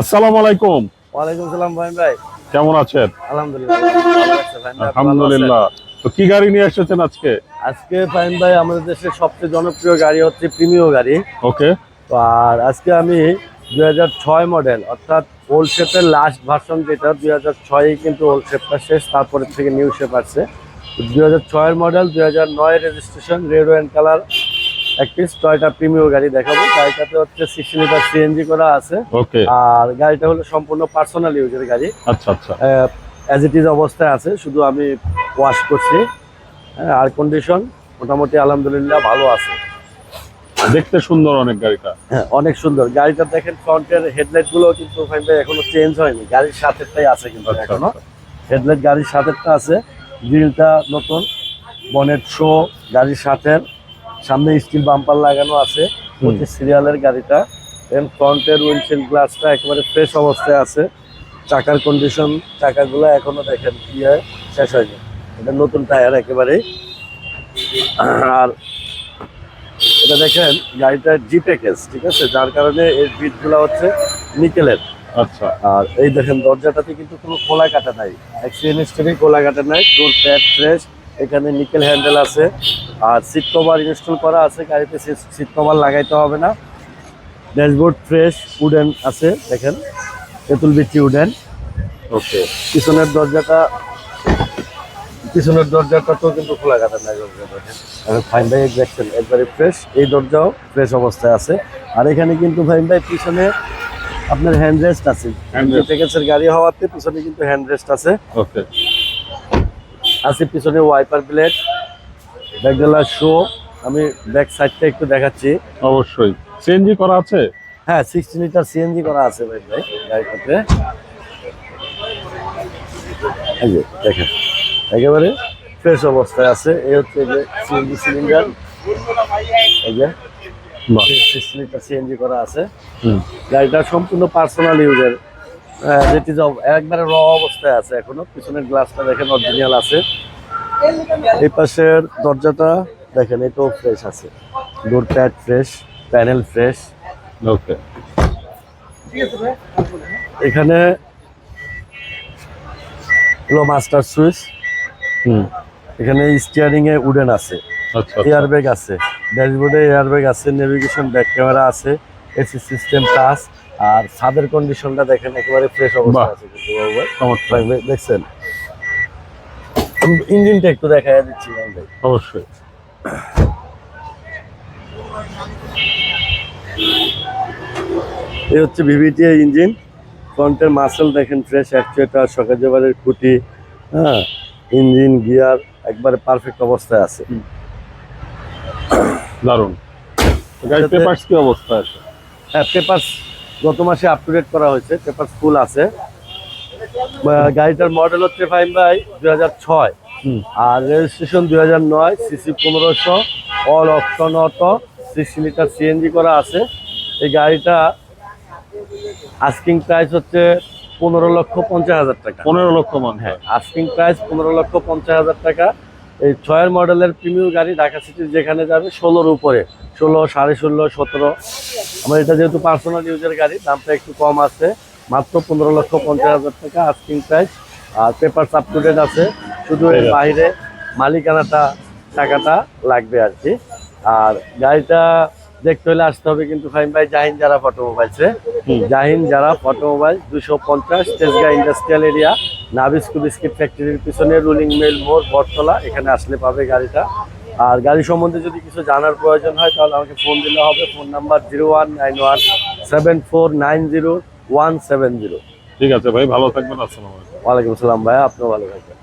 আসসালামু আলাইকুম। ওয়ালাইকুম সালাম ভাই ভাই। কেমন আছেন? আলহামদুলিল্লাহ আলহামদুলিল্লাহ। তো কি গাড়ি নিয়ে এসেছেন আজকে? আজকে ফাইন ভাই আমাদের দেশের সবচেয়ে জনপ্রিয় গাড়ি হচ্ছে প্রিমিয় গাড়ি। ওকে। তো আর আজকে আমি দুই হাজার ছয় মডেল অর্থাৎ ওল্ড শেপের লাস্ট ভার্সন যেটা দুই হাজার ছয়ে কিন্তু ওল্ড শেপটা শেষ তারপরে থেকে নিউ শেপ আসছে। দুই হাজার ছয়ের মডেল দুই হাজার নয় রেজিস্ট্রেশন রেড অ্যান্ড কালার এক পিস টয়টা প্রিমিয় গাড়ি দেখাবো। গাড়িটাতে হচ্ছে সিক্সটি লিটার সিএনজি করা আছে। ওকে। আর গাড়িটা হলো সম্পূর্ণ পার্সোনাল ইউজের গাড়ি। আচ্ছা আচ্ছা। অ্যাজ ইট ইজ অবস্থায় আছে শুধু আমি ওয়াশ করছি। হ্যাঁ আর কন্ডিশন মোটামুটি আলহামদুলিল্লাহ ভালো আছে। দেখতে সুন্দর অনেক গাড়িটা। হ্যাঁ অনেক সুন্দর। গাড়িটা দেখেন ফ্রন্টের হেডলাইটগুলো কিন্তু এখনও চেঞ্জ হয়নি। গাড়ির সাথেরটাই আছে কিন্তু আচ্ছা, এখনও। আচ্ছা। হেডলাইট গাড়ির সাথেরটা আছে। গ্রিলটা নতুন। বনেট শো গাড়ির সাথের। সামনে স্টিল বাম্পার লাগানো আছে। পঁচিশ সিরিয়ালের গাড়িটা। দেন ফ্রন্টের উইন্ডশিল্ড গ্লাসটা একেবারে ফ্রেশ অবস্থায় আছে। চাকার কন্ডিশন চাকাগুলো এখনও দেখেন কি হয় শেষ হয়নি। এটা নতুন টায়ার একেবারেই। আর এটা দেখেন গাড়িটা জি প্যাকেজ ঠিক আছে? যার কারণে এর বিটগুলো হচ্ছে নিকেলের আচ্ছা। আর এই দেখেন দরজাটাতে কিন্তু কোনো খোলা কাটা নাই। অ্যাক্সিডেন্ট হিস্টরি খোলা কাটা নাই। ডোর প্যাড ফ্রেশ এখানে নিকেল হ্যান্ডেল আছে। আর সিট কভার ইনস্টল করা আছে গাড়িতে সিট কভার লাগাইতে হবে না। ড্যাশবোর্ড ফ্রেশ উডেন আছে দেখেন। তেঁতুল বিচি উডেন ওকে পিছনের দরজাটা পিছনের দরজাটা তো কিন্তু খোলা কাটা নাই দরজাটা ফাইন ভাই দেখছেন একবারে ফ্রেশ এই দরজাও ফ্রেশ অবস্থায় আছে। আর এখানে কিন্তু ফাইন ভাই পিছনে আপনার হ্যান্ড রেস্ট আছে। প্যাকেজের গাড়ি হওয়াতে পিছনে কিন্তু হ্যান্ড রেস্ট আছে। ওকে আছে পিছনে ওয়াইপার ব্লেড ব্যাকডালার শো আমি ব্যাক সাইডটা একটু দেখাচ্ছি। অবশ্যই। সিএনজি করা আছে? হ্যাঁ সিক্সটি লিটার সিএনজি করা আছে ভাই ভাই গাড়িটাতে। এই যে দেখেন একেবারে ফ্রেশ অবস্থায় আছে। এই হচ্ছে যে সিএনজি সিলিন্ডার এই যে বাহ। সিক্সটি লিটার সিএনজি করা আছে। হুম। গাড়িটা সম্পূর্ণ পার্সোনাল ইউজের যেটি একবারে র অবস্থায় আছে এখনও। পিছনের গ্লাসটা দেখেন অরিজিনাল আছে। এই পাশের দরজাটা দেখেন এটাও ফ্রেশ আছে। Door pad fresh panel fresh okay এখানে হলো মাস্টার সুইচ হুম। এখানে স্টিয়ারিং এ উডেন আছে। আচ্ছা এয়ার ব্যাগ আছে। ড্যাশবোর্ডে এয়ার ব্যাগ আছে নেভিগেশন ব্যাক ক্যামেরা আছে এসি সিস্টেম টাচ আর ছাদের কন্ডিশনটা দেখেন একেবারে ফ্রেশ অবস্থা আছে। কিন্তু দেখছেন? ইঞ্জিনটা একটু দেখা দিচ্ছি। অবশ্যই। এই হচ্ছে ভিভিটি ইঞ্জিন। ফ্রন্টের মাসেল দেখেন ফ্রেশ অ্যাকচুয়েটার সকাজবারের খুঁটি হ্যাঁ? ইঞ্জিন গিয়ার একবারে পারফেক্ট অবস্থায় আছে। দারুণ। গাড়ি পেপারস কি অবস্থা আছে? হ্যাঁ পেপারস গত মাসে আপ টু ডেট করা হয়েছে পেপারস ফুল আছে। গাড়িটার মডেল হচ্ছে ফাইভ বাই দুই হাজার ছয়। আর রেজিস্ট্রেশন দুই হাজার নয় সিসি পনেরোশো all option auto sixty litre CNG করা আছে। এই গাড়িটা আস্কিং প্রাইস হচ্ছে পনেরো লক্ষ পঞ্চাশ হাজার টাকা। পনেরো লক্ষ মান হ্যাঁ আস্কিং প্রাইস পনেরো লক্ষ পঞ্চাশ হাজার টাকা। এই ছয়ের মডেলের প্রিমিয়াম গাড়ি ঢাকা সিটির যেখানে যাবে ষোলোর উপরে। ষোলো সাড়ে ষোলো সতেরো। আমার এটা যেহেতু পার্সোনাল ইউজের গাড়ি দামটা একটু কম আছে। মাত্র পনেরো লক্ষ পঞ্চাশ হাজার টাকা আস্কিং প্রাইস আর পেপার আপ টু ডেট আছে। শুধু এর বাইরে মালিকানাটা টাকাটা লাগবে আর কি। আর গাড়িটা দেখতে হলে আসতে হবে কিন্তু ফাইন ভাই জাহিন যারা অটোমোবাইলসে। জাহিন যারা অটোমোবাইল দুশো পঞ্চাশ Tejgaon industrial area Nabisco biscuit ফ্যাক্টরির পিছনে রুলিং মেল মোড় বটতলা এখানে আসলে পাবে গাড়িটা। আর গাড়ি সম্বন্ধে যদি কিছু জানার প্রয়োজন হয় তাহলে আমাকে ফোন দিলে হবে। Phone number zero one nine one seven four nine zero one seven zero. ঠিক আছে ভাই ভালো থাকবেন আসসালাম আলাইকুম। ওয়ালাইকুম আসসালাম ভাই আপনিও ভালো থাকবেন।